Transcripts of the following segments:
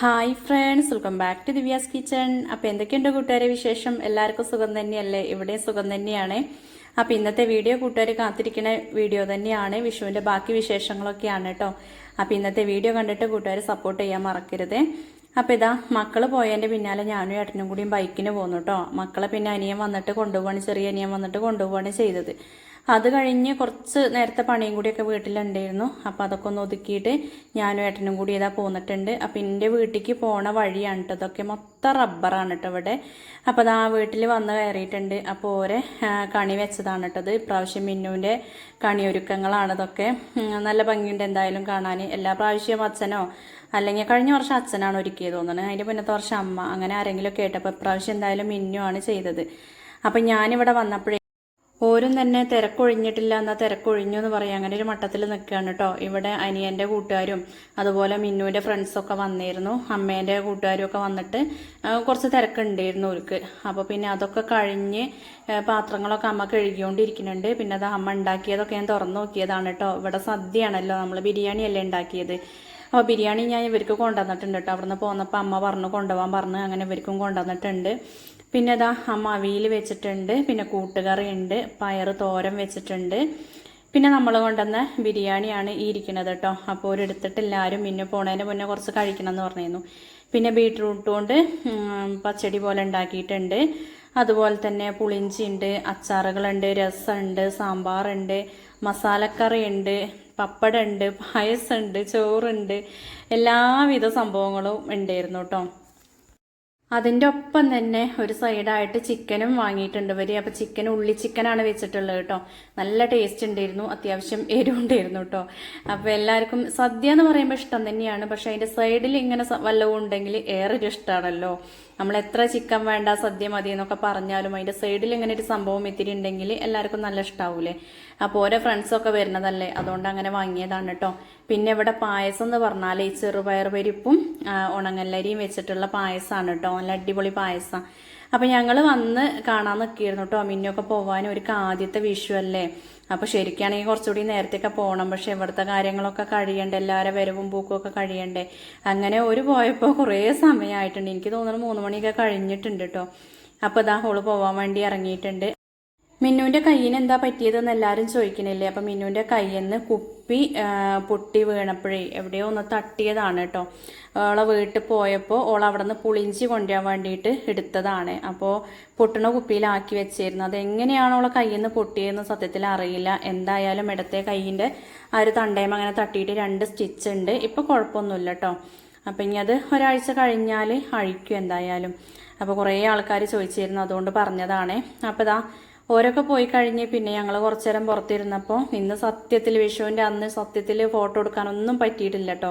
Hi friends welcome back to Divya's kitchen അപ്പോൾ എന്തൊക്കെയുണ്ട് കൂട്ടുകാരെ വിശേഷം? എല്ലാവർക്കും സുഖം തന്നെയല്ലേ? ഇവിടെ സുഖം തന്നെയാണ്. അപ്പോൾ ഇന്നത്തെ വീഡിയോ കൂട്ടുകാർ കാത്തിരിക്കുന്ന വീഡിയോ തന്നെയാണ്. വിഷുവിന്റെ ബാക്കി വിശേഷങ്ങളൊക്കെയാണ് കേട്ടോ. അപ്പോൾ ഇന്നത്തെ വീഡിയോ കണ്ടിട്ട് കൂട്ടുകാർ സപ്പോർട്ട് ചെയ്യാൻ മറക്കരുത്. അപ്പോൾ ഇതാ മക്കൾ പോയതിന്റെ പിന്നാലെ ഞാനും ഏട്ടനും കൂടിയും ബൈക്കിന് പോന്നു കേട്ടോ. മക്കളെ പിന്നെ അനിയൻ വന്നിട്ട് കൊണ്ടുപോവാണ് ചെറിയ അനിയൻ വന്നിട്ട് കൊണ്ടുപോവാണ് ചെയ്തത്. അത് കഴിഞ്ഞ് കുറച്ച് നേരത്തെ പണിയും കൂടിയൊക്കെ വീട്ടിലുണ്ടായിരുന്നു. അപ്പോൾ അതൊക്കെ ഒന്ന് ഒതുക്കിയിട്ട് ഞാനും ഏട്ടനും കൂടി ഇതാ പോന്നിട്ടുണ്ട്. അപ്പോൾ എന്റെ വീട്ടിലേക്ക് പോണ വഴിയാണ് കേട്ടോ ഇതൊക്കെ മൊത്തം റബ്ബറാണ് കേട്ടോ ഇവിടെ. അപ്പോൾ അത് ആ വീട്ടിൽ വന്ന് കയറിയിട്ടുണ്ട്. അപ്പോൾ ഓരെ കണി വെച്ചതാണ് കേട്ടത് ഇപ്രാവശ്യം മിന്നുവിന്റെ കണിയൊരുക്കങ്ങളാണ് ഇതൊക്കെ. നല്ല ഭംഗിയുണ്ട് എന്തായാലും കാണാൻ എല്ലാ പ്രാവശ്യവും അച്ഛനോ അല്ലെങ്കിൽ കഴിഞ്ഞ വർഷം അച്ഛനാണ് ഒരുക്കിയത് തോന്നുന്നത് അതിന്റെ മുന്നത്തെ വർഷം അമ്മ അങ്ങനെ ആരെങ്കിലും കേട്ടപ്പോൾ ഇപ്രാവശ്യം എന്തായാലും മിന്നു ആണ് ചെയ്തത്. അപ്പം ഞാനിവിടെ വന്നപ്പോഴേ ഓരും തന്നെ തിരക്കൊഴിഞ്ഞിട്ടില്ല എന്നാൽ തിരക്കൊഴിഞ്ഞു എന്ന് പറയാം. അങ്ങനെ ഒരു മട്ടത്തിൽ നിൽക്കുകയാണ് കേട്ടോ ഇവിടെ അനിയന്റെ കൂട്ടുകാരും അതുപോലെ മിന്നുവിന്റെ ഫ്രണ്ട്സൊക്കെ വന്നിരുന്നു. അമ്മേന്റെ കൂട്ടുകാരും ഒക്കെ വന്നിട്ട് കുറച്ച് തിരക്കുണ്ടായിരുന്നു അവർക്ക് അപ്പോൾ പിന്നെ അതൊക്കെ കഴിഞ്ഞ് പാത്രങ്ങളൊക്കെ അമ്മ കഴുകിക്കൊണ്ടിരിക്കുന്നുണ്ട്. പിന്നെ അത് അമ്മ ഉണ്ടാക്കിയതൊക്കെ ഞാൻ തുറന്നു നോക്കിയതാണ് കേട്ടോ ഇവിടെ സദ്യയാണല്ലോ നമ്മൾ ബിരിയാണി അല്ലേ ഉണ്ടാക്കിയത്. അപ്പോൾ ബിരിയാണി ഞാൻ ഇവർക്ക് കൊണ്ടുവന്നിട്ടുണ്ട് കേട്ടോ അവിടുന്ന് പോന്നപ്പോൾ അമ്മ പറഞ്ഞു കൊണ്ടുപോകാൻ പറഞ്ഞു. അങ്ങനെ ഇവർക്കും കൊണ്ടുവന്നിട്ടുണ്ട്. പിന്നെ ഇതാ അമ്മ അവിയിൽ വെച്ചിട്ടുണ്ട് പിന്നെ കൂട്ടുകറി ഉണ്ട് പയർ തോരൻ വെച്ചിട്ടുണ്ട്. പിന്നെ നമ്മൾ കൊണ്ടുവന്ന ബിരിയാണിയാണ് ഈ ഇരിക്കുന്നത് കേട്ടോ. അപ്പോൾ ഒരെടുത്തിട്ട് എല്ലാവരും പിന്നെ പോണതിന് മുന്നേ കുറച്ച് കഴിക്കണം എന്ന് പറഞ്ഞിരുന്നു. പിന്നെ ബീട്രൂട്ട് കൊണ്ട് പച്ചടി പോലെ ഉണ്ടാക്കിയിട്ടുണ്ട്. അതുപോലെ തന്നെ പുളിഞ്ചി ഉണ്ട് അച്ചാറുകളുണ്ട് രസമുണ്ട് സാമ്പാറുണ്ട് മസാലക്കറി ഉണ്ട് പപ്പടമുണ്ട് പായസമുണ്ട് ചോറുണ്ട് എല്ലാവിധ സംഭവങ്ങളും ഉണ്ടായിരുന്നു കേട്ടോ. അതിന്റെ ഒപ്പം തന്നെ ഒരു സൈഡായിട്ട് ചിക്കനും വാങ്ങിയിട്ടുണ്ട് ഇവർ. അപ്പോൾ ചിക്കൻ ഉള്ളി ചിക്കനാണ് വെച്ചിട്ടുള്ളത് കേട്ടോ. നല്ല ടേസ്റ്റ് ഉണ്ടായിരുന്നു. അത്യാവശ്യം എരിവുണ്ടായിരുന്നു കേട്ടോ. അപ്പോൾ എല്ലാവർക്കും സദ്യ എന്ന് പറയുമ്പോൾ ഇഷ്ടം തന്നെയാണ്. പക്ഷേ അതിന്റെ സൈഡിൽ ഇങ്ങനെ വല്ലതും ഉണ്ടെങ്കിൽ ഏറെ ഇഷ്ടമാണല്ലോ നമ്മൾ എത്ര ചിക്കൻ വേണ്ട സദ്യ മതി എന്നൊക്കെ പറഞ്ഞാലും അതിന്റെ സൈഡിൽ ഇങ്ങനെ ഒരു സംഭവം ഇത്തിരി ഉണ്ടെങ്കിൽ എല്ലാവർക്കും നല്ല ഇഷ്ടാവൂലേ. അപ്പോൾ ഓരോ ഫ്രണ്ട്സൊക്കെ വരുന്നതല്ലേ? അതുകൊണ്ട് അങ്ങനെ വാങ്ങിയതാണ് കേട്ടോ പിന്നെ ഇവിടെ പായസം എന്ന് പറഞ്ഞാൽ ഈ ചെറുപയർ പരിപ്പും ഉണങ്ങല്ലരിയും വെച്ചിട്ടുള്ള പായസമാണ് കേട്ടോ നല്ല അടിപൊളി പായസം. അപ്പം ഞങ്ങൾ വന്ന് കാണാൻ നിൽക്കിയിരുന്നു കേട്ടോ മിന്നൊക്കെ പോകാൻ ഒരു ആദ്യത്തെ വിഷു അല്ലേ? അപ്പോൾ ശരിക്കാണെങ്കിൽ കുറച്ചുകൂടി നേരത്തെയൊക്കെ പോകണം പക്ഷെ ഇവിടുത്തെ കാര്യങ്ങളൊക്കെ കഴിയണ്ടേ എല്ലാവരും വരവും പൂക്കും ഒക്കെ കഴിയണ്ടേ. അങ്ങനെ ഒരു പോയപ്പോൾ കുറേ സമയമായിട്ടുണ്ട് എനിക്ക് തോന്നുന്നു മൂന്ന് മണിയൊക്കെ കഴിഞ്ഞിട്ടുണ്ട് കേട്ടോ അപ്പോൾ ഇതാ ഹോൾ പോകാൻ വേണ്ടി ഇറങ്ങിയിട്ടുണ്ട്. മിന്നുവിന്റെ കയ്യിന് എന്താ പറ്റിയതെന്ന് എല്ലാവരും ചോദിക്കണില്ലേ? അപ്പം മിന്നുവിന്റെ കയ്യിൽ നിന്ന് കുപ്പി പൊട്ടി വീണപ്പോഴേ എവിടെയോ ഒന്ന് തട്ടിയതാണ് കേട്ടോ ഓളെ വീട്ടിൽ പോയപ്പോൾ ഓൾ അവിടെ നിന്ന് പുളിഞ്ചി കൊണ്ടുവരാൻ വേണ്ടിയിട്ട് എടുത്തതാണ്. അപ്പോൾ പൊട്ടണ കുപ്പിയിലാക്കി വെച്ചിരുന്നു. അതെങ്ങനെയാണ് ഓളെ കയ്യിൽ നിന്ന് പൊട്ടിയതെന്ന് സത്യത്തിൽ അറിയില്ല. എന്തായാലും ഇടത്തെ കയ്യിന്റെ ആ ഒരു തണ്ടയം അങ്ങനെ തട്ടിയിട്ട് രണ്ട് സ്റ്റിച്ച് ഉണ്ട്. ഇപ്പോൾ കുഴപ്പമൊന്നുമില്ല കേട്ടോ അപ്പം ഇനി അത് ഒരാഴ്ച കഴിഞ്ഞാൽ അഴിക്കും എന്തായാലും. അപ്പോൾ കുറേ ആൾക്കാർ ചോദിച്ചിരുന്നു. അതുകൊണ്ട് പറഞ്ഞതാണ്. അപ്പോൾ ഇതാ ഓരൊക്കെ പോയി കഴിഞ്ഞ് പിന്നെ ഞങ്ങൾ കുറച്ചു നേരം പുറത്തിരുന്നപ്പോൾ ഇന്ന് സത്യത്തിൽ വിഷുവിന്റെ അന്ന് സത്യത്തിൽ ഫോട്ടോ എടുക്കാനൊന്നും പറ്റിയിട്ടില്ല കേട്ടോ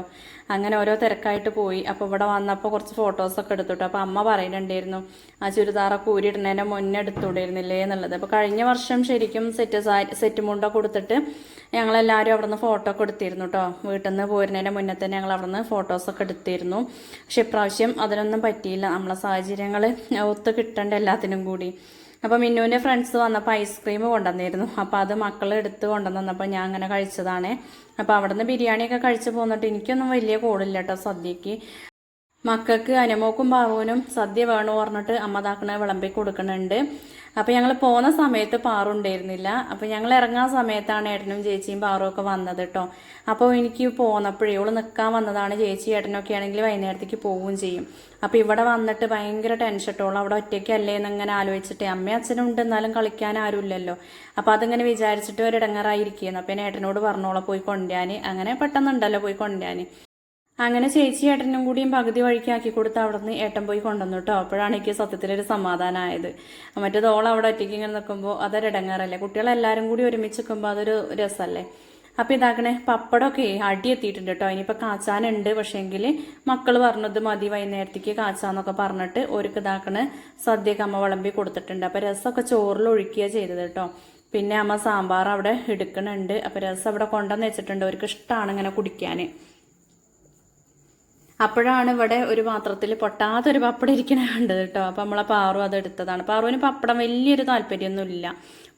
അങ്ങനെ ഓരോ തിരക്കായിട്ട് പോയി. അപ്പോൾ ഇവിടെ വന്നപ്പോൾ കുറച്ച് ഫോട്ടോസൊക്കെ എടുത്തുട്ടോ. അപ്പോൾ അമ്മ പറയുന്നുണ്ടായിരുന്നു ആ ചുരിദാറൊക്കെ ഊരിയിടുന്നതിന്റെ മുന്നേ എടുത്തുകൂടിയിരുന്നില്ലേ? എന്നുള്ളത്. അപ്പോൾ കഴിഞ്ഞ വർഷം ശരിക്കും സെറ്റ് സാരി സെറ്റ് മുണ്ടൊക്കെ കൊടുത്തിട്ട് ഞങ്ങളെല്ലാവരും അവിടെ നിന്ന് ഫോട്ടോ ഒക്കെ എടുത്തിരുന്നു കേട്ടോ വീട്ടിൽ നിന്ന് പോരുന്നതിന്റെ മുന്നേ തന്നെ ഞങ്ങൾ അവിടെ നിന്ന് ഫോട്ടോസൊക്കെ എടുത്തിരുന്നു. പക്ഷെ ഇപ്രാവശ്യം അതിനൊന്നും പറ്റിയില്ല. നമ്മളെ സാഹചര്യങ്ങൾ ഒത്തു കിട്ടേണ്ട എല്ലാത്തിനും കൂടി. അപ്പോൾ മിന്നുവിന്റെ ഫ്രണ്ട്സ് വന്നപ്പോൾ ഐസ്ക്രീം കൊണ്ടുവന്നിരുന്നു. അപ്പോൾ അത് മക്കൾ എടുത്ത് കൊണ്ടുവന്നപ്പോൾ ഞാൻ അങ്ങനെ കഴിച്ചതാണ്. അപ്പോൾ അവിടെ നിന്ന് ബിരിയാണിയൊക്കെ കഴിച്ച് പോന്നിട്ട് എനിക്കൊന്നും വലിയ കോളില്ല കേട്ടോ സദ്യക്ക്. മക്കൾക്ക് അനമോക്കും പാറുവിനും സദ്യ വേണു പറഞ്ഞിട്ട് അമ്മതാക്കണ വിളമ്പി കൊടുക്കുന്നുണ്ട്. അപ്പോൾ ഞങ്ങൾ പോകുന്ന സമയത്ത് പാറു ഉണ്ടായിരുന്നില്ല. അപ്പോൾ ഞങ്ങൾ ഇറങ്ങാൻ സമയത്താണ് ഏട്ടനും ചേച്ചിയും പാറും ഒക്കെ വന്നത് കേട്ടോ അപ്പോൾ എനിക്ക് പോന്നപ്പോഴേ ഇവൾ നിൽക്കാൻ വന്നതാണ് ചേച്ചി ഏട്ടനൊക്കെ ആണെങ്കിൽ വൈകുന്നേരത്തേക്ക് പോവുകയും ചെയ്യും. അപ്പോൾ ഇവിടെ വന്നിട്ട് ഭയങ്കര ടെൻഷൻ ഇട്ടോളൂ അവിടെ ഒറ്റയ്ക്കല്ലേ എന്നിങ്ങനെ ആലോചിച്ചിട്ട് അമ്മയും അച്ഛനും ഉണ്ട് എന്നാലും കളിക്കാൻ ആരുമില്ലല്ലോ. അപ്പോൾ അതിങ്ങനെ വിചാരിച്ചിട്ട് ഒരു ഇടങ്ങാറായിരിക്കുന്നു അപ്പോൾ ഞാൻ ഏട്ടനോട് പറഞ്ഞോളാം പോയി കൊണ്ടുവരാൻ അങ്ങനെ പെട്ടെന്നുണ്ടല്ലോ പോയി കൊണ്ടുവരാൻ അങ്ങനെ ചേച്ചി ഏട്ടനും കൂടിയും പകുതി വഴിക്കാക്കി കൊടുത്ത് അവിടെ നിന്ന് ഏട്ടൻ പോയി കൊണ്ടുവന്നു കേട്ടോ. അപ്പോഴാണ് എനിക്ക് സത്യത്തിലൊരു സമാധാനമായത് മറ്റേത് ഓൾ അവിടെ ഒറ്റയ്ക്ക് ഇങ്ങനെ നിൽക്കുമ്പോൾ അതൊരു ഇടങ്ങാറല്ലേ കുട്ടികളെല്ലാവരും കൂടി ഒരുമിച്ച് നിൽക്കുമ്പോൾ അതൊരു രസമല്ലേ അപ്പം ഇതാക്കണേ പപ്പടമൊക്കെ അടി എത്തിയിട്ടുണ്ട് കേട്ടോ. ഇനിയിപ്പോൾ കാച്ചാനുണ്ട് പക്ഷേങ്കിൽ മക്കൾ പറഞ്ഞത് മതി വൈകുന്നേരത്തേക്ക് കാച്ചാന്നൊക്കെ പറഞ്ഞിട്ട് ഒരു ഇതാക്കണ സദ്യക്ക് അമ്മ വിളമ്പി കൊടുത്തിട്ടുണ്ട്. അപ്പം രസമൊക്കെ ചോറിൽ ഒഴിക്കുക ചെയ്തത് കേട്ടോ. പിന്നെ അമ്മ സാമ്പാർ അവിടെ എടുക്കണുണ്ട്. അപ്പം രസം അവിടെ കൊണ്ടുവന്ന് വെച്ചിട്ടുണ്ട്. അവർക്ക് ഇഷ്ടമാണ് ഇങ്ങനെ കുടിക്കാൻ അപ്പോഴാണ് ഇവിടെ ഒരു പാത്രത്തിൽ പൊട്ടാത്തൊരു പപ്പടം ഇരിക്കണ കണ്ടത് കേട്ടോ. അപ്പം നമ്മളെ പാറു അത് എടുത്തതാണ്. പാറുവിന് പപ്പടം വലിയൊരു താല്പര്യമൊന്നുമില്ല.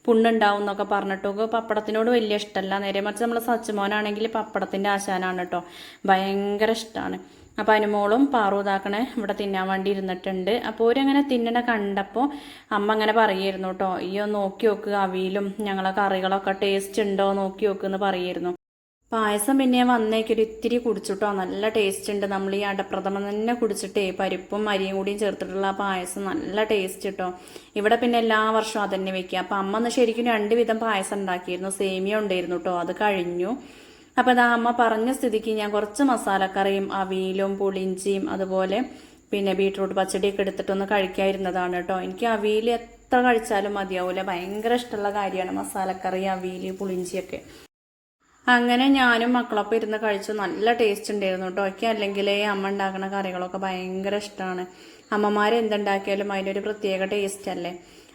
പുണ്ണുണ്ടാവും എന്നൊക്കെ പറഞ്ഞിട്ടൊക്കെ പപ്പടത്തിനോട് വലിയ ഇഷ്ടമല്ല. നേരെ മറിച്ച് നമ്മൾ സച്ചുമോനാണെങ്കിൽ പപ്പടത്തിന്റെ ആശാനാണ് കേട്ടോ. ഭയങ്കര ഇഷ്ടമാണ്. അപ്പോൾ അനുമോളും പാറു ഇതാക്കണേ ഇവിടെ തിന്നാൻ വേണ്ടി ഇരുന്നിട്ടുണ്ട്. അപ്പോൾ ഓരങ്ങനെ തിന്നണ കണ്ടപ്പോൾ അമ്മ അങ്ങനെ പറയായിരുന്നു കേട്ടോ. ഈ നോക്കി നോക്ക് അവിയിലും ഞങ്ങളെ കറികളൊക്കെ ടേസ്റ്റ് ഉണ്ടോ? നോക്കി നോക്ക് എന്ന് പറയായിരുന്നു പായസം പിന്നെ വന്നേക്ക് ഒരു ഇത്തിരി കുടിച്ചിട്ടോ. നല്ല ടേസ്റ്റ് ഉണ്ട്. നമ്മൾ ഈ അടപ്രഥമൻ തന്നെ കുടിച്ചിട്ടേ പരിപ്പും അരിയും കൂടിയും ചേർത്തിട്ടുള്ള പായസം നല്ല ടേസ്റ്റ് കിട്ടോ ഇവിടെ പിന്നെ എല്ലാ വർഷവും അതന്നെ വെക്കുക. അപ്പം അമ്മ ഒന്ന് ശരിക്കും രണ്ട് വിധം പായസം ഉണ്ടാക്കിയിരുന്നു. സേമിയ ഉണ്ടായിരുന്നു കേട്ടോ അത് കഴിഞ്ഞു. അപ്പോൾ അതാ അമ്മ പറഞ്ഞ സ്ഥിതിക്ക് ഞാൻ കുറച്ച് മസാലക്കറിയും അവിയലും പുളിഞ്ചിയും അതുപോലെ പിന്നെ ബീട്രൂട്ട് പച്ചടിയൊക്കെ എടുത്തിട്ടൊന്ന് കഴിക്കാതിരുന്നതാണ് കേട്ടോ എനിക്ക് അവിയൽ എത്ര കഴിച്ചാലും മതിയാവൂല. ഭയങ്കര ഇഷ്ടമുള്ള കാര്യമാണ് മസാലക്കറി അവിയൽ പുളിഞ്ചിയൊക്കെ അങ്ങനെ ഞാനും മക്കളൊപ്പം ഇരുന്ന് കഴിച്ചു നല്ല ടേസ്റ്റ് ഉണ്ടായിരുന്നു കേട്ടോ ഒക്കെ അല്ലെങ്കിൽ അമ്മ ഉണ്ടാക്കുന്ന കറികളൊക്കെ ഭയങ്കര ഇഷ്ടമാണ് അമ്മമാർ എന്തുണ്ടാക്കിയാലും അതിനൊരു പ്രത്യേക ടേസ്റ്റ് അല്ലേ?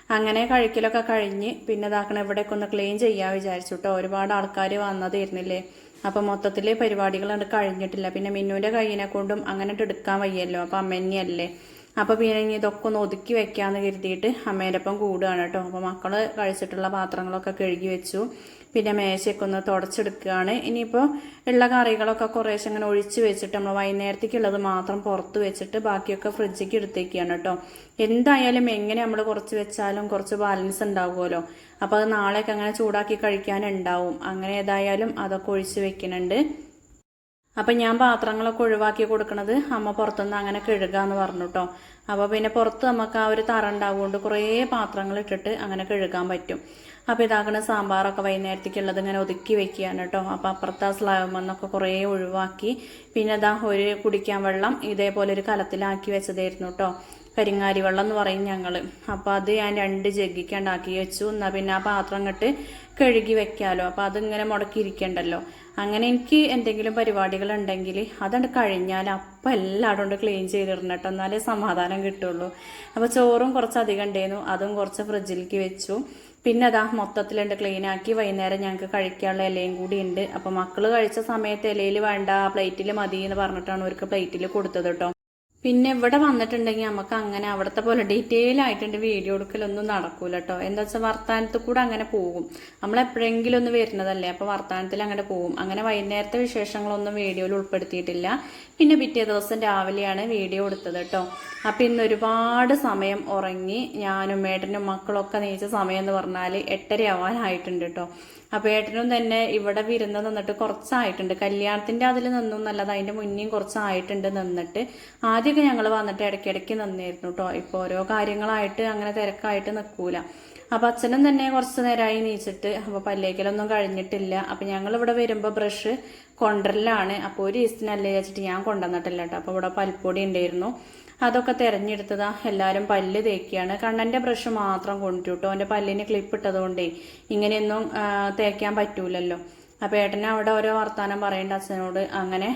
അങ്ങനെ കഴിക്കലൊക്കെ കഴിഞ്ഞ് പിന്നെ ഇതാക്കണം ഇവിടെയൊക്കെ ഒന്ന് ക്ലീൻ ചെയ്യാൻ വിചാരിച്ചു കേട്ടോ ഒരുപാട് ആൾക്കാർ വന്നതായിരുന്നില്ലേ അപ്പം മൊത്തത്തിൽ പരിപാടികൾ കഴിഞ്ഞിട്ടില്ല. പിന്നെ മിന്നുവിന്റെ കയ്യിനെ കൊണ്ടും അങ്ങനെ എടുക്കാൻ വയ്യല്ലോ. അപ്പം അമ്മന്നെയല്ലേ അപ്പോൾ പിന്നെ ഇനി ഇതൊക്കെ ഒന്ന് ഒതുക്കി വെക്കാമെന്ന് കരുതിയിട്ട് അമ്മേന്റെ ഒപ്പം കൂടുകയാണ് കേട്ടോ. അപ്പോൾ മക്കൾ കഴിച്ചിട്ടുള്ള പാത്രങ്ങളൊക്കെ കഴുകി വെച്ചു. പിന്നെ മേശയൊക്കെ ഒന്ന് തുടച്ചെടുക്കുകയാണ്. ഇനിയിപ്പോൾ ഉള്ള കറികളൊക്കെ കുറേശ്ശെ അങ്ങനെ ഒഴിച്ച് വെച്ചിട്ട് നമ്മൾ വൈകുന്നേരത്തേക്കുള്ളത് മാത്രം പുറത്ത് വെച്ചിട്ട് ബാക്കിയൊക്കെ ഫ്രിഡ്ജിക്ക് എടുത്തേക്കാണ് കേട്ടോ. എന്തായാലും എങ്ങനെ നമ്മൾ കുറച്ച് വെച്ചാലും കുറച്ച് ബാലൻസ് ഉണ്ടാവുമല്ലോ. അപ്പോൾ അത് നാളെയൊക്കെ അങ്ങനെ ചൂടാക്കി കഴിക്കാനുണ്ടാവും. അങ്ങനെ ഏതായാലും അതൊക്കെ ഒഴിച്ച് വെക്കുന്നുണ്ട്. അപ്പം ഞാൻ പാത്രങ്ങളൊക്കെ ഒഴിവാക്കി കൊടുക്കണത് അമ്മ പുറത്തുനിന്ന് അങ്ങനെ കഴുകാന്ന് പറഞ്ഞു കേട്ടോ അപ്പോൾ പിന്നെ പുറത്ത് നമുക്ക് ആ ഒരു തറ ഉണ്ടാവുകൊണ്ട് കുറേ പാത്രങ്ങൾ ഇട്ടിട്ട് അങ്ങനെ കഴുകാൻ പറ്റും. അപ്പോൾ ഇതാക്കണ സാമ്പാറൊക്കെ വൈകുന്നേരത്തേക്കുള്ളത് ഇങ്ങനെ ഒതുക്കി വെക്കുകയാണ് കേട്ടോ അപ്പോൾ അപ്പുറത്തെ ആ മണ്ണൊക്കെ കുറേ ഒഴിവാക്കി. പിന്നെ ഇതാ ഒരു കുടിക്കാൻ വെള്ളം ഇതേപോലെ ഒരു കലത്തിലാക്കി വെച്ചതായിരുന്നു കേട്ടോ കരിങ്ങാരി വെള്ളം എന്ന് പറയും ഞങ്ങൾ അപ്പോൾ അത് ഞാൻ രണ്ട് ജഗ്ഗിക്കണ്ടാക്കി വെച്ചു. എന്നാൽ പിന്നെ ആ പാത്രം ഇങ്ങോട്ട് കഴുകി വെക്കാമല്ലോ അപ്പോൾ അതിങ്ങനെ മുടക്കിയിരിക്കണ്ടല്ലോ. അങ്ങനെ എനിക്ക് എന്തെങ്കിലും പരിപാടികൾ ഉണ്ടെങ്കിൽ അതുകൊണ്ട് കഴിഞ്ഞാൽ അപ്പം എല്ലാവരും കൊണ്ട് ക്ലീൻ ചെയ്തിടണം കേട്ടോ. എന്നാലേ സമാധാനം കിട്ടുള്ളൂ. അപ്പോൾ ചോറും കുറച്ച് അധികം ഉണ്ടായിരുന്നു. അതും കുറച്ച് ഫ്രിഡ്ജിലേക്ക് വെച്ചു. പിന്നെ അതാ മൊത്തത്തിലുണ്ട് ക്ലീൻ ആക്കി വൈകുന്നേരം ഞങ്ങൾക്ക് കഴിക്കാനുള്ള ഇലയും കൂടി ഉണ്ട്. അപ്പോൾ മക്കൾ കഴിച്ച സമയത്ത് ഇലയിൽ വേണ്ട പ്ലേറ്റിൽ മതി എന്ന് പറഞ്ഞിട്ടാണ് അവർക്ക് പ്ലേറ്റിൽ കൊടുത്തത് കേട്ടോ. പിന്നെ ഇവിടെ വന്നിട്ടുണ്ടെങ്കിൽ നമുക്ക് അങ്ങനെ അവിടുത്തെ പോലെ ഡീറ്റെയിൽ ആയിട്ടുണ്ട് വീഡിയോ എടുക്കലൊന്നും നടക്കൂല കേട്ടോ എന്താ വെച്ചാൽ വർത്തമാനത്തിൽ കൂടെ അങ്ങനെ പോകും. നമ്മൾ എപ്പോഴെങ്കിലും ഒന്ന് വരുന്നതല്ലേ അപ്പോൾ വർത്തമാനത്തിൽ അങ്ങനെ പോകും. അങ്ങനെ വൈകുന്നേരത്തെ വിശേഷങ്ങളൊന്നും വീഡിയോയിൽ ഉൾപ്പെടുത്തിയിട്ടില്ല. പിന്നെ പിറ്റേ ദിവസം രാവിലെയാണ് വീഡിയോ എടുത്തത് കേട്ടോ അപ്പം ഇന്ന് ഒരുപാട് സമയം ഉറങ്ങി ഞാനും മേടനും മക്കളൊക്കെ നീച്ച സമയം എന്ന് പറഞ്ഞാൽ എട്ടര ആവാനായിട്ടുണ്ട് കേട്ടോ അപ്പോൾ ഏട്ടനും തന്നെ ഇവിടെ വിരുന്ന് നിന്നിട്ട് കുറച്ചായിട്ടുണ്ട്. കല്യാണത്തിന്റെ അതിൽ നിന്നും നല്ലത് അതിന്റെ മുന്നേയും കുറച്ചായിട്ടുണ്ട് നിന്നിട്ട്. ആദ്യമൊക്കെ ഞങ്ങൾ വന്നിട്ട് ഇടയ്ക്കിടയ്ക്ക് നിന്നിരുന്നു കേട്ടോ ഇപ്പോൾ ഓരോ കാര്യങ്ങളായിട്ട് അങ്ങനെ തിരക്കായിട്ട് നിൽക്കൂല അപ്പോൾ അച്ഛനും തന്നെ കുറച്ച് നേരമായി നീച്ചിട്ട് അപ്പോൾ പല്ലേക്കലൊന്നും കഴിഞ്ഞിട്ടില്ല. അപ്പോൾ ഞങ്ങൾ ഇവിടെ വരുമ്പോൾ ബ്രഷ് കൊണ്ടറിലാണ് അപ്പോൾ ഒരു ഈസ്റ്റിനല്ലേ വെച്ചിട്ട് ഞാൻ കൊണ്ടുവന്നിട്ടില്ല കേട്ടോ അപ്പോൾ ഇവിടെ പൽപ്പൊടി ഉണ്ടായിരുന്നു. അതൊക്കെ തിരഞ്ഞെടുത്തതാ. എല്ലാവരും പല്ല് തേക്കുകയാണ് കണ്ണന്റെ ബ്രഷ് മാത്രം കൊണ്ടുവിട്ടു എന്റെ പല്ലിന് ക്ലിപ്പ് ഇട്ടതുകൊണ്ടേ ഇങ്ങനെയൊന്നും തേക്കാൻ പറ്റൂലല്ലോ. അപ്പോൾ ഏട്ടനെ അവിടെ ഓരോ വർത്തമാനം പറയേണ്ട അച്ഛനോട്. അങ്ങനെ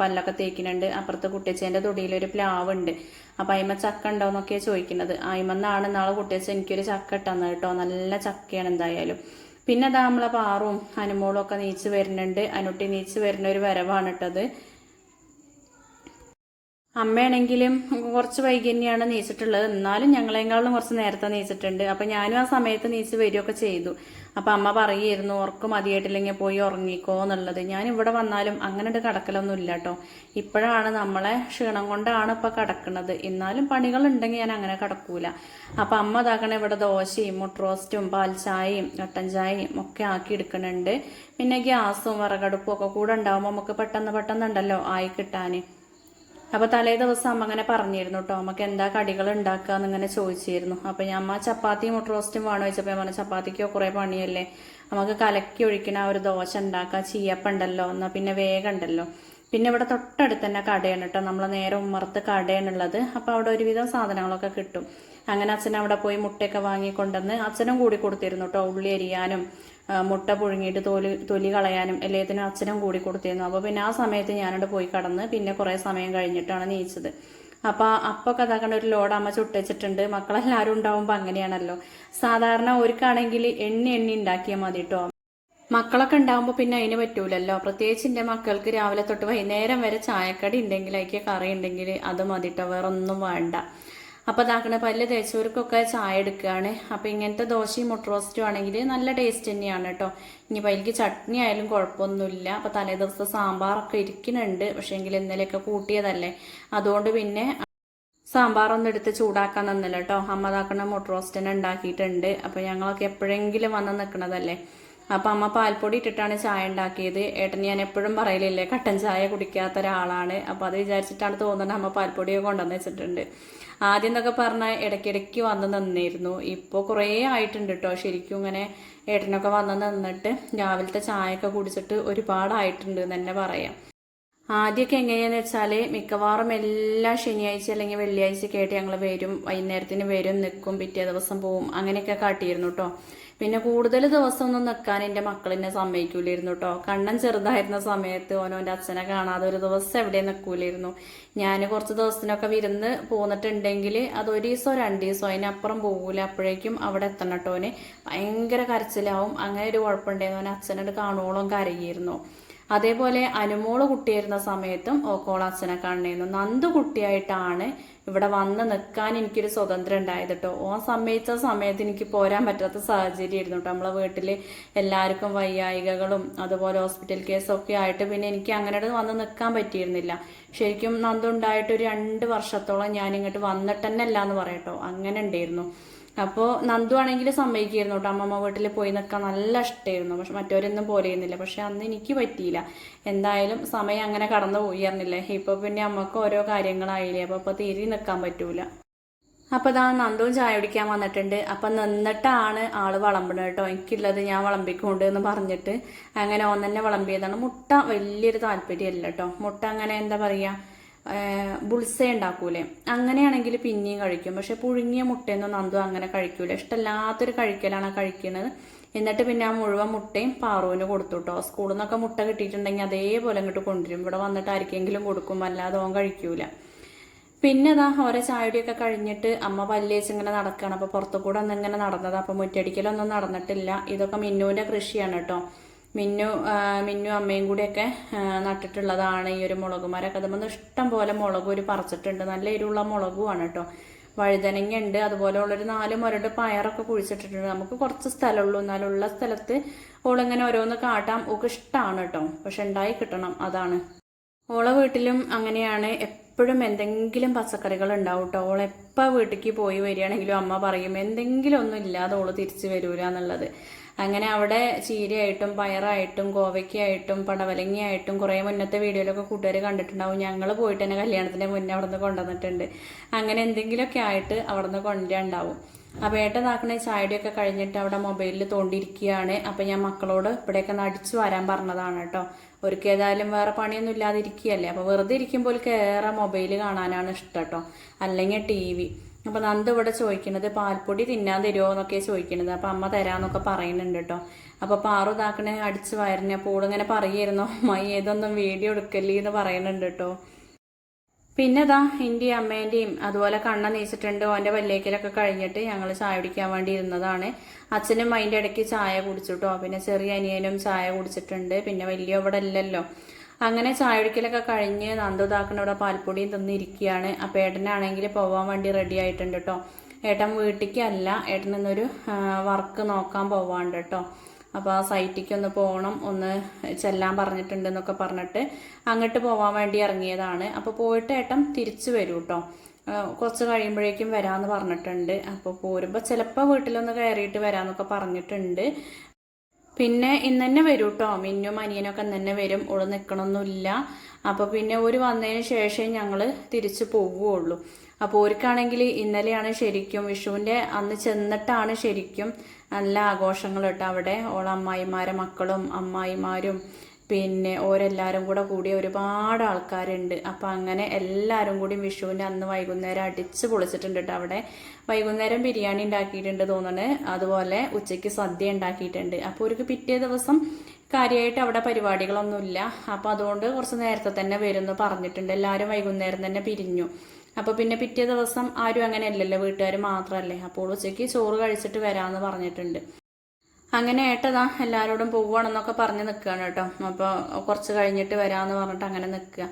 പല്ലൊക്കെ തേക്കുന്നുണ്ട്. അപ്പുറത്ത് കുട്ടിയച്ചേന്റെ തൊടിയിലൊരു പ്ലാവുണ്ട്. അപ്പോൾ അയിമ ചക്ക ഉണ്ടോ എന്നൊക്കെയാണ് ചോദിക്കുന്നത്. അയിമെന്നാണ് നാളെ കുട്ടിയച്ച എനിക്കൊരു ചക്ക ഇട്ടെന്ന് കേട്ടോ. നല്ല ചക്കയാണ് എന്തായാലും. പിന്നെ അതാ നമ്മളെ പാറും അനുമോളും ഒക്കെ നീച്ച് വരുന്നുണ്ട്. അനുട്ടി നീച്ച് വരുന്ന ഒരു വരവാണ് ഇട്ടത് അമ്മയാണെങ്കിലും കുറച്ച് വൈകി തന്നെയാണ് നീച്ചിട്ടുള്ളത്. എന്നാലും ഞങ്ങളെക്കാളും കുറച്ച് നേരത്തെ നീച്ചിട്ടുണ്ട്. അപ്പം ഞാനും ആ സമയത്ത് നീച്ച് വരികയൊക്കെ ചെയ്തു. അപ്പം അമ്മ പറയുമായിരുന്നു ഓർക്ക് മതിയായിട്ടില്ലെങ്കിൽ പോയി ഉറങ്ങിക്കോ എന്നുള്ളത്. ഞാൻ ഇവിടെ വന്നാലും അങ്ങനെ കിടക്കലൊന്നും ഇല്ല കേട്ടോ ഇപ്പോഴാണ് നമ്മളെ ക്ഷീണം കൊണ്ടാണ് ഇപ്പം കിടക്കുന്നത് എന്നാലും പണികൾ ഉണ്ടെങ്കിൽ ഞാൻ അങ്ങനെ കിടക്കൂല. അപ്പം അമ്മ ഇതാക്കണ ഇവിടെ ദോശയും മുട്രോസ്റ്റും പാൽച്ചായയും കട്ടൻ ചായയും ഒക്കെ ആക്കി എടുക്കുന്നുണ്ട് പിന്നെ ഗ്യാസും വിറകടുപ്പും ഒക്കെ കൂടെ ഉണ്ടാവുമ്പോൾ നമുക്ക് പെട്ടെന്ന് പെട്ടെന്നുണ്ടല്ലോ ആയി കിട്ടാൻ അപ്പോൾ തലേ ദിവസം അമ്മ അങ്ങനെ പറഞ്ഞിരുന്നു കേട്ടോ അമ്മയ്ക്ക് എന്താ കടികൾ ഉണ്ടാക്കുക എന്നിങ്ങനെ ചോദിച്ചിരുന്നു. അപ്പോൾ ഞാൻ അമ്മ ചപ്പാത്തി മുട്ട റോസ്റ്റും വേണോ ചോദിച്ചപ്പോൾ പറഞ്ഞു ചപ്പാത്തിക്കോ കുറേ പണിയല്ലേ? നമുക്ക് കലക്കി ഒഴിക്കണ ഒരു ദോശ ഉണ്ടാക്കുക ചീയപ്പുണ്ടല്ലോ എന്നാൽ പിന്നെ വേഗം ഉണ്ടല്ലോ. പിന്നെ ഇവിടെ തൊട്ടടുത്ത് തന്നെ കടയാണ് കേട്ടോ നമ്മളെ നേരെ ഉമ്മർത്ത് കടയാണുള്ളത് അപ്പോൾ അവിടെ ഒരുവിധം സാധനങ്ങളൊക്കെ കിട്ടും. അങ്ങനെ അച്ഛൻ അവിടെ പോയി മുട്ടയൊക്കെ വാങ്ങിക്കൊണ്ടുവന്ന് അച്ഛനും കൂടി കൊടുത്തിരുന്നു കേട്ടോ ഉള്ളി അരിയാനും. മുട്ട പുഴുങ്ങിയിട്ട് തൊലി തൊലി കളയാനും എല്ലാത്തിനും അച്ഛനും കൂടി കൊടുത്തിരുന്നു. അപ്പോൾ പിന്നെ ആ സമയത്ത് ഞാനവിടെ പോയി കടന്ന് പിന്നെ കുറേ സമയം കഴിഞ്ഞിട്ടാണ് നീച്ചത്. അപ്പോൾ അപ്പോൾ കഥാക്കണ്ട ഒരു ലോഡ് അമ്മ ചുട്ടുവച്ചിട്ടുണ്ട് മക്കളെല്ലാവരും ഉണ്ടാവുമ്പോൾ അങ്ങനെയാണല്ലോ. സാധാരണ ഒരുക്കാണെങ്കിൽ എണ്ണി എണ്ണി ഉണ്ടാക്കിയാൽ മതി കേട്ടോ മക്കളൊക്കെ ഉണ്ടാകുമ്പോൾ പിന്നെ അതിന് പറ്റൂലല്ലോ. പ്രത്യേകിച്ച് എന്റെ മക്കൾക്ക് രാവിലെ തൊട്ട് വൈകുന്നേരം വരെ ചായക്കടി ഉണ്ടെങ്കിൽ അതിക്ക് കറി ഉണ്ടെങ്കിൽ അത് മതി കേട്ടോ വേറൊന്നും വേണ്ട. അപ്പോൾ അതാക്കണ പല്ല് തേച്ചവർക്കൊക്കെ ചായ എടുക്കുകയാണ് അപ്പോൾ ഇങ്ങനത്തെ ദോശയും മുട്ട റോസ്റ്റും ആണെങ്കിൽ നല്ല ടേസ്റ്റ് തന്നെയാണ് കേട്ടോ ഇനി പല്ലിക്ക് ചട്നി ആയാലും കുഴപ്പമൊന്നുമില്ല. അപ്പോൾ തലേ ദിവസം സാമ്പാറൊക്കെ ഇരിക്കുന്നുണ്ട്. പക്ഷേ എങ്കിൽ ഇന്നലെയൊക്കെ കൂട്ടിയതല്ലേ. അതുകൊണ്ട് പിന്നെ സാമ്പാറൊന്നും എടുത്ത് ചൂടാക്കാൻ നിന്നില്ല കേട്ടോ അമ്മ ഇതാക്കണ മുട്ട റോസ്റ്റ് തന്നെ ഉണ്ടാക്കിയിട്ടുണ്ട്. അപ്പോൾ ഞങ്ങളൊക്കെ എപ്പോഴെങ്കിലും വന്ന് നിൽക്കണതല്ലേ അപ്പം അമ്മ പാൽപ്പൊടി ഇട്ടിട്ടാണ് ചായ ഉണ്ടാക്കിയത്. ഏട്ടൻ ഞാൻ എപ്പോഴും പറയലില്ലേ കട്ടൻ ചായ കുടിക്കാത്ത ഒരാളാണ്. അപ്പോൾ അത് വിചാരിച്ചിട്ടാണ് തോന്നുന്നത് അമ്മ പാൽപ്പൊടിയൊക്കെ കൊണ്ടുവന്ന് വെച്ചിട്ടുണ്ട്. ആദ്യം എന്നൊക്കെ പറഞ്ഞാൽ ഇടയ്ക്കിടയ്ക്ക് വന്ന് നിന്നിരുന്നു. ഇപ്പോൾ കുറേ ആയിട്ടുണ്ട് കേട്ടോ ശരിക്കും ഇങ്ങനെ ഏട്ടനൊക്കെ വന്ന് നിന്നിട്ട് രാവിലത്തെ ചായയൊക്കെ കുടിച്ചിട്ട് ഒരുപാടായിട്ടുണ്ട് എന്ന് തന്നെ പറയാം. ആദ്യമൊക്കെ എങ്ങനെയാന്ന് വെച്ചാൽ മിക്കവാറും എല്ലാ ശനിയാഴ്ച അല്ലെങ്കിൽ വെള്ളിയാഴ്ചയൊക്കെ കേട്ട് ഞങ്ങൾ വരും. വൈകുന്നേരത്തിന് വരും നിൽക്കും പിറ്റേ ദിവസം പോവും. അങ്ങനെയൊക്കെ കാട്ടിയിരുന്നു കേട്ടോ പിന്നെ കൂടുതൽ ദിവസം ഒന്നും നിൽക്കാൻ എന്റെ മക്കളെന്നെ സമ്മതിക്കൂലായിരുന്നു കേട്ടോ കണ്ണൻ ചെറുതായിരുന്ന സമയത്ത് ഓനോന്റെ അച്ഛനെ കാണാതെ ഒരു ദിവസം എവിടെ നിൽക്കൂലായിരുന്നു ഞാൻ കുറച്ച് ദിവസത്തിനൊക്കെ വിരുന്ന് പോന്നിട്ടുണ്ടെങ്കിൽ അത് ഒരു ദിവസമോ രണ്ട് ദിവസമോ അതിനപ്പുറം പോകൂല. അപ്പോഴേക്കും അവിടെ എത്തണം കേട്ടോ ഭയങ്കര കരച്ചിലാവും. അങ്ങനെ ഒരു കുഴപ്പമുണ്ടായിരുന്നു. അവൻ അച്ഛനോട് കാണുവോളം കരയായിരുന്നു. അതേപോലെ അനുമോൾ കുട്ടിയായിരുന്ന സമയത്തും ഓക്കോൾ അച്ഛനെ കാണുന്നു നന്ദു കുട്ടിയായിട്ടാണ് ഇവിടെ വന്ന് നിൽക്കാൻ എനിക്കൊരു സ്വതന്ത്രം ഉണ്ടായത് കേട്ടോ ഓ സമ്മതിച്ച സമയത്ത് എനിക്ക് പോരാൻ പറ്റാത്ത സാഹചര്യമായിരുന്നു കേട്ടോ നമ്മളെ വീട്ടിൽ എല്ലാവർക്കും വയ്യായികകളും അതുപോലെ ഹോസ്പിറ്റൽ കേസൊക്കെ ആയിട്ട് പിന്നെ എനിക്ക് അങ്ങനെ വന്ന് നിൽക്കാൻ പറ്റിയിരുന്നില്ല. ശരിക്കും നന്ദുണ്ടായിട്ട് ഒരു രണ്ട് വർഷത്തോളം ഞാൻ ഇങ്ങോട്ട് വന്നിട്ട് അല്ല എന്ന് പറയട്ടോ. അങ്ങനെ ഉണ്ടായിരുന്നു. അപ്പോൾ നന്ദു ആണെങ്കിൽ സമ്മതിക്കായിരുന്നു കേട്ടോ. അമ്മമ്മ വീട്ടിൽ പോയി നിൽക്കാൻ നല്ല ഇഷ്ടമായിരുന്നു പക്ഷെ മറ്റവരൊന്നും പോരുന്നില്ല പക്ഷെ അന്ന് എനിക്ക് പറ്റിയില്ല. എന്തായാലും സമയം അങ്ങനെ കടന്നു പോയിരുന്നില്ലേ ഇപ്പോൾ പിന്നെ അമ്മയ്ക്ക് ഓരോ കാര്യങ്ങളായില്ലേ. അപ്പോൾ അപ്പോൾ തീരി നിൽക്കാൻ പറ്റൂല. അപ്പോൾ ഇതാ നന്ദുവും ചായ കുടിക്കാൻ വന്നിട്ടുണ്ട്. അപ്പം നിന്നിട്ടാണ് ആൾ വിളമ്പണത് കേട്ടോ. എനിക്കുള്ളത് ഞാൻ വിളമ്പിക്കൊണ്ട് എന്ന് പറഞ്ഞിട്ട് അങ്ങനെ ഓൻ തന്നെ വിളമ്പിയതാണ്. മുട്ട വലിയൊരു താല്പര്യമല്ല കേട്ടോ. മുട്ട അങ്ങനെ എന്താ പറയുക ബുൾസ ഉണ്ടാക്കൂലേ? അങ്ങനെയാണെങ്കിൽ പിന്നെയും കഴിക്കും. പക്ഷെ പുഴുങ്ങിയ മുട്ടയൊന്നും നന്ദു അങ്ങനെ കഴിക്കൂല. ഇഷ്ടമല്ലാത്തൊരു കഴിക്കലാണ് കഴിക്കുന്നത് എന്നിട്ട് പിന്നെ ആ മുഴുവൻ മുട്ടയും പാറുവിന് കൊടുത്തു കേട്ടോ സ്കൂളിൽ നിന്നൊക്കെ മുട്ട കിട്ടിയിട്ടുണ്ടെങ്കിൽ അതേപോലെ അങ്ങോട്ട് കൊണ്ടുവരും. ഇവിടെ വന്നിട്ട് ആർക്കെങ്കിലും കൊടുക്കും. അല്ലാതെ ഓൻ കഴിക്കൂല. പിന്നെ ഇതാ ഓരോ ചായടിയൊക്കെ കഴിഞ്ഞിട്ട് അമ്മ പല്ലേച്ച് ഇങ്ങനെ നടക്കുകയാണ് അപ്പോൾ പുറത്തു കൂടെ ഇങ്ങനെ നടന്നത്. അപ്പോൾ മുറ്റടിക്കലൊന്നും നടന്നിട്ടില്ല. ഇതൊക്കെ മിന്നുവിന്റെ കൃഷിയാണ് കേട്ടോ. മിന്നു മിന്നു അമ്മയും കൂടിയൊക്കെ നട്ടിട്ടുള്ളതാണ് ഈ ഒരു മുളക് മരമൊക്കെ അതുമ്പോൾ ഇഷ്ടം പോലെ മുളക് ഒരു പറിച്ചിട്ടുണ്ട്. നല്ല എരിവുള്ള മുളകുമാണ് കേട്ടോ വഴുതനങ്ങ ഉണ്ട് അതുപോലെ ഉള്ളൊരു നാല് മുരട് പയറൊക്കെ കുഴിച്ചിട്ടിട്ടുണ്ട്. നമുക്ക് കുറച്ച് സ്ഥലമുള്ളൂ. എന്നാലുള്ള സ്ഥലത്ത് ഓളിങ്ങനെ ഓരോന്ന് കാട്ടാം ഒക്കെ ഇഷ്ടമാണ് കേട്ടോ പക്ഷെ ഉണ്ടായി കിട്ടണം. അതാണ്. ഓളെ വീട്ടിലും അങ്ങനെയാണ്. എപ്പോഴും എന്തെങ്കിലും പച്ചക്കറികൾ ഉണ്ടാവും കേട്ടോ ഓളെപ്പോ വീട്ടിലേക്ക് പോയി വരികയാണെങ്കിലും അമ്മ പറയും എന്തെങ്കിലും ഒന്നും ഇല്ലാതെ ഓൾ തിരിച്ചു വരൂല എന്നുള്ളത്. അങ്ങനെ അവിടെ ചീരയായിട്ടും പയറായിട്ടും കോവയ്ക്കായിട്ടും പടവലങ്ങയായിട്ടും കുറേ മുന്നത്തെ വീഡിയോയിലൊക്കെ കൂട്ടുകാർ കണ്ടിട്ടുണ്ടാവും. ഞങ്ങൾ പോയിട്ട് തന്നെ കല്യാണത്തിന്റെ മുന്നേ അവിടെ നിന്ന് കൊണ്ടുവന്നിട്ടുണ്ട്. അങ്ങനെ എന്തെങ്കിലുമൊക്കെ ആയിട്ട് അവിടെ നിന്ന് കൊണ്ടുവരാണ്ടാവും അപ്പോൾ ഏട്ടനാക്കണ ചായടിയൊക്കെ കഴിഞ്ഞിട്ട് അവിടെ മൊബൈലിൽ തോണ്ടിയിരിക്കുകയാണ്. അപ്പം ഞാൻ മക്കളോട് ഇവിടെയൊക്കെ നടിച്ചു വരാൻ പറഞ്ഞതാണ് കേട്ടോ. ഒരിക്കൽ ഏതായാലും വേറെ പണിയൊന്നും ഇല്ലാതിരിക്കുകയല്ലേ? അപ്പോൾ വെറുതെ ഇരിക്കുമ്പോൾ കയറാൻ മൊബൈൽ കാണാനാണ് ഇഷ്ടം കേട്ടോ. അല്ലെങ്കിൽ ടി വി. അപ്പോൾ നന്ദ ഇവിടെ ചോദിക്കണത് പാൽപ്പൊടി തിന്നാൻ തരുമോ എന്നൊക്കെ ചോദിക്കണത്. അപ്പോൾ അമ്മ തരാന്നൊക്കെ പറയുന്നുണ്ട് കേട്ടോ. അപ്പോൾ പാറു ഇതാക്കണേ അടിച്ച് വയറിനെ അപ്പോൾ ഇങ്ങനെ പറയായിരുന്നു അമ്മ ഏതൊന്നും വീഡിയോ എടുക്കല്ലേ എന്ന് പറയുന്നുണ്ട് കേട്ടോ. പിന്നെ ഇതാ അമ്മേന്റെയും അതുപോലെ കണ്ണ നീച്ചിട്ടുണ്ട് ഓന്റെ വല്ലേക്കലൊക്കെ കഴിഞ്ഞിട്ട് ഞങ്ങൾ ചായ കുടിക്കാൻ വേണ്ടി ഇരുന്നതാണ്. അച്ഛനും അതിന്റെ ഇടയ്ക്ക് ചായ കുടിച്ചിട്ടോ പിന്നെ ചെറിയ അനിയനും ചായ കുടിച്ചിട്ടുണ്ട്. പിന്നെ വലിയ ഇവിടെ ഇല്ലല്ലോ. അങ്ങനെ ചായ ഒഴിക്കലൊക്കെ കഴിഞ്ഞ് നന്ദുതാക്കണ ഇവിടെ പാൽപ്പൊടിയും തിന്നിരിക്കുകയാണ് അപ്പം ഏട്ടനാണെങ്കിൽ പോവാൻ വേണ്ടി റെഡി ആയിട്ടുണ്ട് കേട്ടോ ഏട്ടൻ വീട്ടിലേക്കല്ല ഏട്ടൻ ഇന്നൊരു വർക്ക് നോക്കാൻ പോവാണ്ട് കേട്ടോ അപ്പോൾ ആ സൈറ്റിക്ക് ഒന്ന് പോകണം ഒന്ന് ചെല്ലാൻ പറഞ്ഞിട്ടുണ്ട് എന്നൊക്കെ പറഞ്ഞിട്ട് അങ്ങോട്ട് പോവാൻ വേണ്ടി ഇറങ്ങിയതാണ്. അപ്പോൾ പോയിട്ട് ഏട്ടൻ തിരിച്ചു വരും കേട്ടോ കുറച്ച് കഴിയുമ്പോഴേക്കും വരാമെന്ന് പറഞ്ഞിട്ടുണ്ട്. അപ്പോൾ പോരുമ്പോൾ ചിലപ്പോൾ വീട്ടിലൊന്ന് കയറിയിട്ട് വരാമെന്നൊക്കെ പറഞ്ഞിട്ടുണ്ട്. പിന്നെ ഇന്ന് തന്നെ വരും കേട്ടോ മിന്നും അനിയനൊക്കെ ഇന്ന് തന്നെ വരും. ഓൾ നിൽക്കണമൊന്നുമില്ല അപ്പോൾ പിന്നെ ഒരു വന്നതിന് ശേഷം ഞങ്ങൾ തിരിച്ചു പോവുകയുള്ളൂ. അപ്പോൾ ഓർക്കാണെങ്കിൽ ഇന്നലെയാണ് ശരിക്കും വിഷുവിന്റെ അന്ന് ചെന്നിട്ടാണ് ശരിക്കും നല്ല ആഘോഷങ്ങൾ കേട്ടോ അവിടെ. ഓള അമ്മായിമാരെ മക്കളും അമ്മായിമാരും പിന്നെ ഓരെല്ലാവരും കൂടെ കൂടി ഒരുപാട് ആൾക്കാരുണ്ട്. അപ്പം അങ്ങനെ എല്ലാവരും കൂടി വിഷുവിന്റെ അന്ന് വൈകുന്നേരം അടിച്ച് പൊളിച്ചിട്ടുണ്ട് കേട്ടോ അവിടെ. വൈകുന്നേരം ബിരിയാണി ഉണ്ടാക്കിയിട്ടുണ്ട് തോന്നുന്നത് അതുപോലെ ഉച്ചയ്ക്ക് സദ്യ ഉണ്ടാക്കിയിട്ടുണ്ട്. അപ്പോൾ ഒരു പിറ്റേ ദിവസം കാര്യമായിട്ട് അവിടെ പരിപാടികളൊന്നുമില്ല. അപ്പോൾ അതുകൊണ്ട് കുറച്ച് നേരത്തെ തന്നെ വരുമെന്ന് പറഞ്ഞിട്ടുണ്ട്. എല്ലാവരും വൈകുന്നേരം തന്നെ പിരിഞ്ഞു. അപ്പോൾ പിന്നെ പിറ്റേ ദിവസം ആരും അങ്ങനെ അല്ലല്ലോ വീട്ടുകാർ മാത്രമല്ലേ അപ്പോൾ ഉച്ചയ്ക്ക് ചോറ് കഴിച്ചിട്ട് വരാമെന്ന് പറഞ്ഞിട്ടുണ്ട്. അങ്ങനെ ഏട്ടതാ എല്ലാവരോടും പോവുകയാണെന്നൊക്കെ പറഞ്ഞ് നിൽക്കുകയാണ് കേട്ടോ. അപ്പോൾ കുറച്ച് കഴിഞ്ഞിട്ട് വരാമെന്ന് പറഞ്ഞിട്ട് അങ്ങനെ നിൽക്കുക.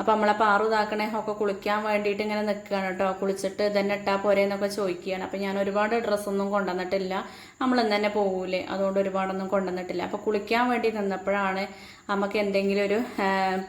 അപ്പൊ നമ്മളെ പാറു ഇതാക്കണേ ഒക്കെ കുളിക്കാൻ വേണ്ടിയിട്ട് ഇങ്ങനെ നിൽക്കുകയാണ് കേട്ടോ. കുളിച്ചിട്ട് ഇതന്നെ പോരെ എന്നൊക്കെ ചോദിക്കുകയാണ്. അപ്പൊ ഞാൻ ഒരുപാട് ഡ്രസ്സൊന്നും കൊണ്ടുവന്നിട്ടില്ല. നമ്മൾ ഇന്ന് തന്നെ പോകൂലേ അതുകൊണ്ട് ഒരുപാടൊന്നും കൊണ്ടുവന്നിട്ടില്ല. അപ്പൊ കുളിക്കാൻ വേണ്ടി നിന്നപ്പോഴാണ് നമുക്ക് എന്തെങ്കിലും ഒരു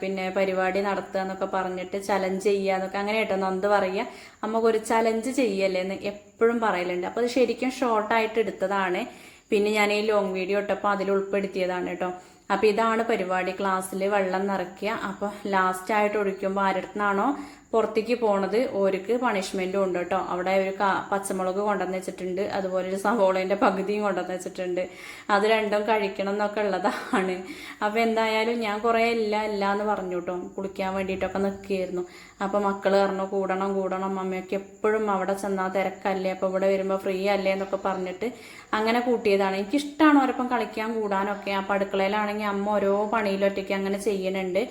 പിന്നെ പരിപാടി നടത്തുക എന്നൊക്കെ പറഞ്ഞിട്ട് ചലഞ്ച് ചെയ്യുക എന്നൊക്കെ അങ്ങനെ കേട്ടോ നന്ദ് പറയുക. നമുക്കൊരു ചലഞ്ച് ചെയ്യല്ലേ എന്ന് എപ്പോഴും പറയലുണ്ട്. അപ്പോൾ അത് ശരിക്കും ഷോർട്ടായിട്ട് എടുത്തതാണ്. പിന്നെ ഞാൻ ഈ ലോങ് വീഡിയോ ഇട്ടപ്പോൾ അതിൽ ഉൾപ്പെടുത്തിയതാണ് കേട്ടോ. അപ്പോൾ ഇതാണ് പരിപാടി. ക്ലാസ്സിൽ വെള്ളം നിറയ്ക്കുക. അപ്പോൾ ലാസ്റ്റ് ആയിട്ട് ഒഴിക്കുമ്പോൾ ആരടുത്തുനിന്നാണോ പുറത്തേക്ക് പോണത് ഓർക്ക് പണിഷ്മെന്റും ഉണ്ട് കേട്ടോ. അവിടെ ഒരു പച്ചമുളക് കൊണ്ടുവന്ന് വെച്ചിട്ടുണ്ട്. അതുപോലെ ഒരു സവോളേന്റെ പകുതിയും കൊണ്ടുവന്ന് വെച്ചിട്ടുണ്ട്. അത് രണ്ടും കഴിക്കണം എന്നൊക്കെ ഉള്ളതാണ്. അപ്പൊ എന്തായാലും ഞാൻ കുറെ ഇല്ല ഇല്ല എന്ന് പറഞ്ഞു കേട്ടോ. കുളിക്കാൻ വേണ്ടിയിട്ടൊക്കെ നിൽക്കുകയായിരുന്നു. അപ്പൊ മക്കൾ പറഞ്ഞു കൂടണം കൂടണം. അമ്മയൊക്കെ എപ്പോഴും അവിടെ ചെന്നാൽ തിരക്കല്ലേ? അപ്പൊ ഇവിടെ വരുമ്പോൾ ഫ്രീ അല്ലേ? എന്നൊക്കെ പറഞ്ഞിട്ട് അങ്ങനെ കൂട്ടിയതാണ്. എനിക്കിഷ്ടമാണ് ഓരോപ്പം കളിക്കാൻ കൂടാനൊക്കെ. അപ്പൊ അടുക്കളയിലാണെങ്കിൽ അമ്മ ഓരോ പണിയിലൊറ്റയ്ക്ക് അങ്ങനെ ചെയ്യണുണ്ട്.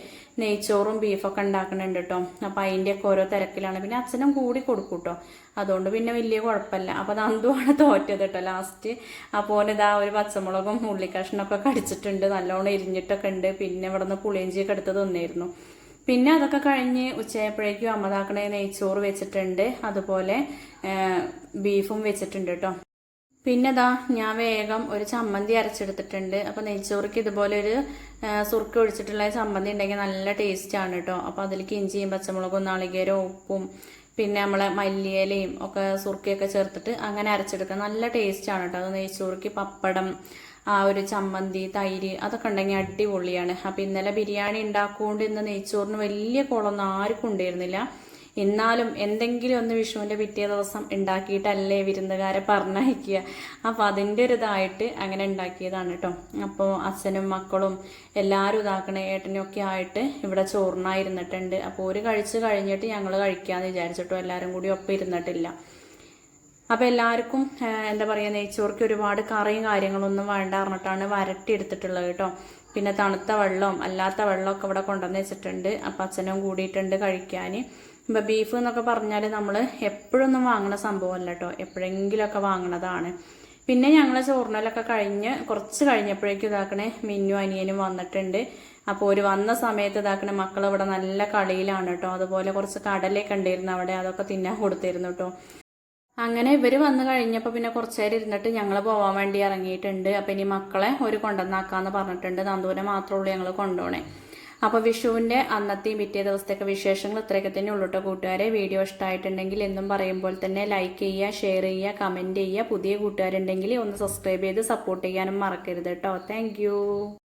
നെയ്ച്ചോറും ബീഫൊക്കെ ഉണ്ടാക്കുന്നുണ്ട് കേട്ടോ അപ്പൊ അതിന്റെയൊക്കെ ഓരോ തിരക്കിലാണ്. പിന്നെ അച്ഛനും കൂടി കൊടുക്കും കേട്ടോ അതുകൊണ്ട് പിന്നെ വലിയ കുഴപ്പമില്ല. അപ്പൊ നന്ദുവാണ് തോറ്റത് കേട്ടോ ലാസ്റ്റ് അപ്പോൾ ഇതാ ഒരു പച്ചമുളകും ഉള്ളിക്കഷ്ണൊക്കെ കടിച്ചിട്ടുണ്ട്. നല്ലോണം എരിഞ്ഞിട്ടൊക്കെ ഉണ്ട്. പിന്നെ ഇവിടെ നിന്ന് പുളിയഞ്ചിയൊക്കെ എടുത്ത് തിന്നിരുന്നു. പിന്നെ അതൊക്കെ കഴിഞ്ഞ് ഉച്ചയായപ്പോഴേക്കും അമ്മതാക്കണ നെയ്ച്ചോറ് വെച്ചിട്ടുണ്ട്. അതുപോലെ ബീഫും വെച്ചിട്ടുണ്ട് കേട്ടോ പിന്നെ ദാ ഞാൻ വേഗം ഒരു ചമ്മന്തി അരച്ചെടുത്തിട്ടുണ്ട്. അപ്പൊ നെയ്ച്ചോറിക്ക് ഇതുപോലെ ഒരു സുർക്ക് ഒഴിച്ചിട്ടുള്ള ചമ്മന്തി ഉണ്ടെങ്കിൽ നല്ല ടേസ്റ്റ് ആണ് കേട്ടോ അപ്പൊ അതിലേക്ക് ഇഞ്ചിയും പച്ചമുളകും നാളികേരവും ഉപ്പും പിന്നെ നമ്മളെ മല്ലിയിലയും ഒക്കെ സുർക്കിയൊക്കെ ചേർത്തിട്ട് അങ്ങനെ അരച്ചെടുക്കുക നല്ല ടേസ്റ്റ് ആണ് കേട്ടോ അത് നെയ്ച്ചോറിക്ക് പപ്പടം ആ ഒരു ചമ്മന്തി തൈര് അതൊക്കെ ഉണ്ടെങ്കിൽ അടിപൊളിയാണ്. അപ്പൊ ഇന്നലെ ബിരിയാണി ഉണ്ടാക്കുകൊണ്ട് ഇന്ന് നെയ്ച്ചോറിന് വലിയ കുളമൊന്നും ആർക്കും ഉണ്ടായിരുന്നില്ല. എന്നാലും എന്തെങ്കിലും ഒന്ന് വിഷുവിന്റെ പിറ്റേ ദിവസം ഉണ്ടാക്കിയിട്ടല്ലേ വിരുന്നുകാരെ പറഞ്ഞയക്കുക. അപ്പൊ അതിന്റെ ഒരു ഇതായിട്ട് അങ്ങനെ ഉണ്ടാക്കിയതാണ് കേട്ടോ അപ്പോൾ അച്ഛനും മക്കളും എല്ലാവരും ഇതാക്കണ ഏട്ടനൊക്കെ ആയിട്ട് ഇവിടെ ചോറിനായിരുന്നിട്ടുണ്ട്. അപ്പോൾ ഒരു കഴിച്ച് കഴിഞ്ഞിട്ട് ഞങ്ങൾ കഴിക്കാന്ന് വിചാരിച്ചിട്ടോ എല്ലാവരും കൂടി ഒപ്പം ഇരുന്നിട്ടില്ല. അപ്പൊ എല്ലാവർക്കും എന്താ പറയാ നെയ്ച്ചോർക്ക് ഒരുപാട് കറിയും കാര്യങ്ങളൊന്നും വേണ്ട പറഞ്ഞിട്ടാണ് വരട്ടി എടുത്തിട്ടുള്ളത് കേട്ടോ പിന്നെ തണുത്ത വെള്ളവും അല്ലാത്ത വെള്ളമൊക്കെ ഇവിടെ കൊണ്ടുവന്ന് വെച്ചിട്ടുണ്ട്. അപ്പൊ അച്ഛനും കൂടിയിട്ടുണ്ട് കഴിക്കാൻ ഇപ്പൊ ബീഫ് എന്നൊക്കെ പറഞ്ഞാൽ നമ്മൾ എപ്പോഴൊന്നും വാങ്ങണ സംഭവമല്ല കേട്ടോ എപ്പോഴെങ്കിലുമൊക്കെ വാങ്ങണതാണ് പിന്നെ ഞങ്ങൾ ചോറിനലൊക്കെ കഴിഞ്ഞ് കുറച്ച് കഴിഞ്ഞപ്പോഴേക്കും ഇതാക്കണേ മിന്നു അനിയനും വന്നിട്ടുണ്ട്. അപ്പോൾ ഒരു വന്ന സമയത്ത് ഇതാക്കണ മക്കൾ ഇവിടെ നല്ല കളിയിലാണ് കേട്ടോ അതുപോലെ കുറച്ച് കടലൊക്കെ ഉണ്ടായിരുന്നു അവിടെ അതൊക്കെ തിന്നാൻ കൊടുത്തിരുന്നു കേട്ടോ അങ്ങനെ ഇവർ വന്നു കഴിഞ്ഞപ്പോൾ പിന്നെ കുറച്ചു നേരം ഇരുന്നിട്ട് ഞങ്ങൾ പോകാൻ വേണ്ടി ഇറങ്ങിയിട്ടുണ്ട്. അപ്പം ഇനി മക്കളെ ഒരു കൊണ്ടുവന്നാക്കാന്ന് പറഞ്ഞിട്ടുണ്ട്. നന്ദൂരെ മാത്രമേ ഉള്ളൂ ഞങ്ങൾ കൊണ്ടുപോണേ. അപ്പൊ വിഷുവിന്റെ അന്നത്തെയും പിറ്റേ ദിവസത്തെയൊക്കെ വിശേഷങ്ങൾ ഇത്രയൊക്കെ തന്നെ ഉള്ളിട്ട് കൂട്ടുകാരെ. വീഡിയോ ഇഷ്ടമായിട്ടുണ്ടെങ്കിൽ എന്നും പറയുമ്പോൾ തന്നെ ലൈക്ക് ചെയ്യുക ഷെയർ ചെയ്യുക കമന്റ് ചെയ്യുക. പുതിയ കൂട്ടുകാരുണ്ടെങ്കിൽ ഒന്ന് സബ്സ്ക്രൈബ് ചെയ്ത് സപ്പോർട്ട് ചെയ്യാനും മറക്കരുത് കേട്ടോ താങ്ക്